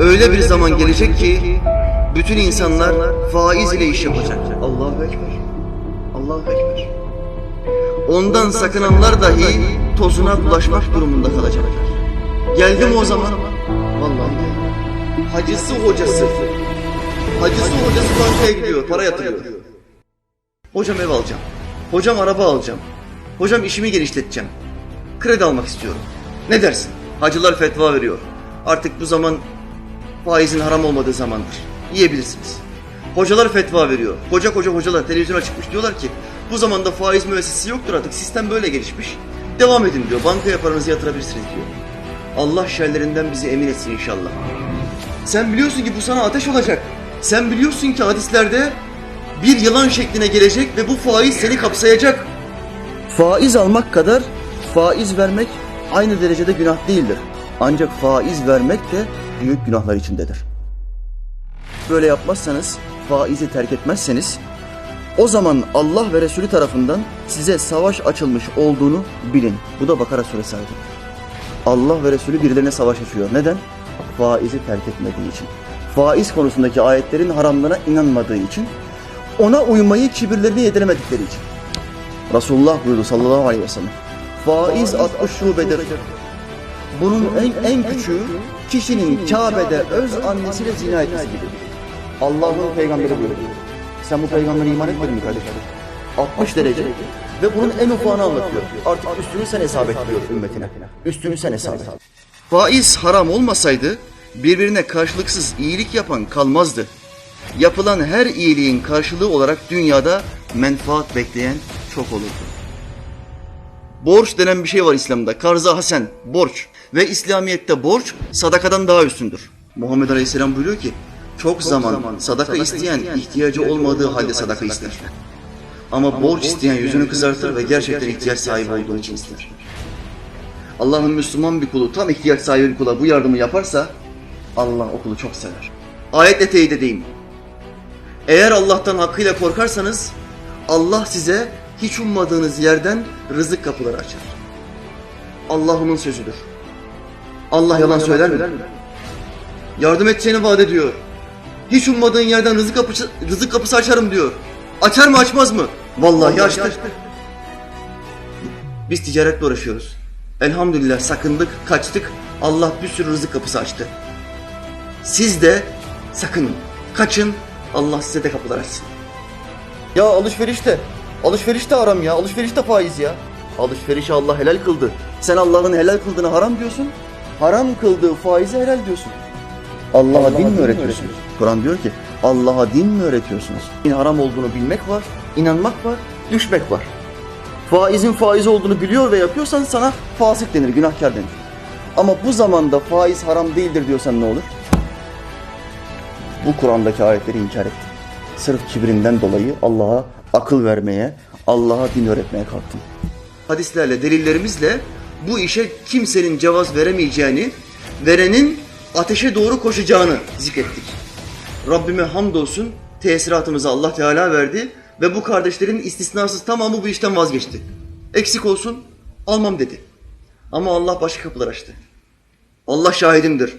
Öyle bir zaman gelecek ki bütün insanlar faiz ile iş yapacak. Allahu Ekber. Allahu Ekber. Ondan sakınanlar dahi tozuna bulaşmak durumunda kalacaklar. Geldi mi o zaman? Vallahi. Hacısı hocası. Hacısı hocası bankaya gidiyor, para yatırıyor. Hocam ev alacağım. Hocam araba alacağım. Hocam işimi genişleteceğim. Kredi almak istiyorum. Ne dersin? Hacılar fetva veriyor. Artık bu zaman faizin haram olmadığı zamandır. Yiyebilirsiniz. Hocalar fetva veriyor. Koca koca hocalar televizyona çıkmış diyorlar ki bu zamanda faiz müessesesi yoktur artık sistem böyle gelişmiş. Devam edin diyor. Bankaya paranızı yatırabilirsiniz diyor. Allah şerlerinden bizi emin etsin inşallah. Sen biliyorsun ki bu sana ateş olacak. Sen biliyorsun ki hadislerde bir yılan şekline gelecek ve bu faiz seni kapsayacak. Faiz almak kadar faiz vermek aynı derecede günah değildir. Ancak faiz vermek de büyük günahlar içindedir. Böyle yapmazsanız, faizi terk etmezseniz o zaman Allah ve Resulü tarafından size savaş açılmış olduğunu bilin. Bu da Bakara suresi ayeti. Allah ve Resulü birilerine savaş açıyor. Neden? Faizi terk etmediği için. Faiz konusundaki ayetlerin haramlarına inanmadığı için. Ona uymayı kibirlerini yediremedikleri için. Resulullah buyurdu sallallahu aleyhi ve sellem. Faiz 60 şubedir. Bunun en, en küçüğü kişinin Kabe'de öz annesiyle zina etmesi gibi. Allah'ın peygamberi buyuruyor. Sen bu peygambere iman etmedin mi kardeşim? 60 derece ve bunun en ufağını anlatıyor. Artık üstünü sen hesap et diyor ümmetine. Üstünü sen hesap et. Faiz haram olmasaydı birbirine karşılıksız iyilik yapan kalmazdı. Yapılan her iyiliğin karşılığı olarak dünyada menfaat bekleyen çok olurdu. Borç denen bir şey var İslam'da. Karza hasen, borç. Ve İslamiyet'te borç sadakadan daha üstündür. Muhammed Aleyhisselam buyuruyor ki, çok zaman sadaka isteyen ihtiyacı olmadığı halde sadaka ister. Ama borç isteyen yüzünü kızartır ve gerçekten ihtiyaç sahibi olduğu için ister. Allah'ın Müslüman bir kulu tam ihtiyaç sahibi bir kula bu yardımı yaparsa Allah o kulu çok sever. Ayetle teyit edeyim. Eğer Allah'tan hakkıyla korkarsanız Allah size hiç ummadığınız yerden rızık kapıları açar. Allah'ımın sözüdür. Allah yalan söyler mi? Yardım edeceğini vaat ediyor. Hiç ummadığın yerden rızık kapısı, rızık kapısı açarım diyor. Açar mı açmaz mı? Vallahi açtı. Biz ticaretle uğraşıyoruz. Elhamdülillah sakındık, kaçtık. Allah bir sürü rızık kapısı açtı. Siz de sakının, kaçın. Allah size de kapılar açsın. Ya alışverişte, alışverişte haram ya, alışverişte faiz ya. Alışverişi Allah helal kıldı. Sen Allah'ın helal kıldığını haram diyorsun. Haram kıldığı faizi helal diyorsun. Allah'a din mi öğretiyorsunuz? Kur'an diyor ki Allah'a din mi öğretiyorsunuz? Din haram olduğunu bilmek var, inanmak var, düşmek var. Faizin faiz olduğunu biliyor ve yapıyorsan sana fasık denir, günahkar denir. Ama bu zamanda faiz haram değildir diyorsan ne olur? Bu Kur'an'daki ayetleri inkar etti. Sırf kibrinden dolayı Allah'a akıl vermeye, Allah'a din öğretmeye kalktın. Hadislerle, delillerimizle bu işe kimsenin cevaz veremeyeceğini, verenin ateşe doğru koşacağını zikrettik. Rabbime hamdolsun tesiratımızı Allah Teala verdi ve bu kardeşlerin istisnasız tamamı bu işten vazgeçti. Eksik olsun almam dedi. Ama Allah başka kapılar açtı. Allah şahidimdir.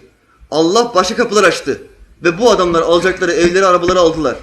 Allah başka kapılar açtı. Ve bu adamlar alacakları evleri, arabaları aldılar.